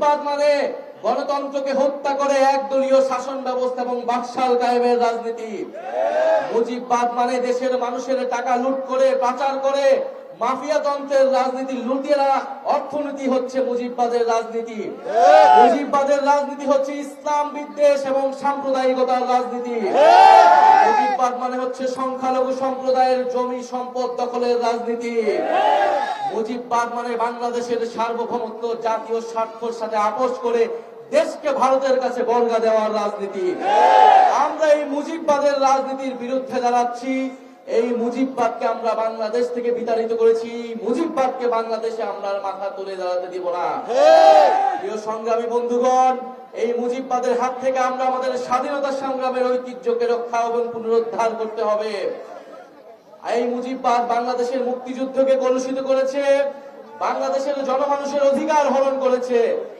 মুজিববাদ মানে গণতন্ত্রকে হত্যা করে একদলীয় শাসন ব্যবস্থা এবং বাকশাল কায়েমের রাজনীতি। মুজিববাদ মানে দেশের মানুষের টাকা লুট করে, পাচার করে, মাফিয়া তন্ত্রের রাজনীতি লুটিয়েরা অর্থনীতি হচ্ছে মুজিববাদের রাজনীতি। মুজিববাদের রাজনীতি হচ্ছে ইসলাম বিদ্বেষ এবং সাম্প্রদায়িকতার রাজনীতি। মুজিববাদ মানে হচ্ছে সংখ্যালঘু সম্প্রদায়ের জমি সম্পদ দখলের রাজনীতি। মুজিববাদ মানে বাংলাদেশের সার্বভৌমত্ব, জাতীয় স্বার্থের সাথে আপোষ করে দেশকে ভারতের কাছে বর্গা দেওয়ার রাজনীতি। আমরা এই মুজিববাদের রাজনীতির বিরুদ্ধে দাঁড়াচ্ছি। এই মুজিববাদকে আমরা বাংলাদেশ থেকে বিতাড়িত করেছি। মুজিববাদকে বাংলাদেশে আমরা মাথা তুলে দাঁড়াতে দিব না। প্রিয় সংগ্রামী বন্ধুগণ, এই মুজিববাদের হাত থেকে আমরা আমাদের স্বাধীনতা সংগ্রামের ঐতিহ্যকে রক্ষা এবং পুনরুদ্ধার করতে হবে। এই মুজিববাদ বাংলাদেশের মুক্তিযুদ্ধকে কলুষিত করেছে বাংলাদেশের জনমানুষের অধিকার হরণ করেছে।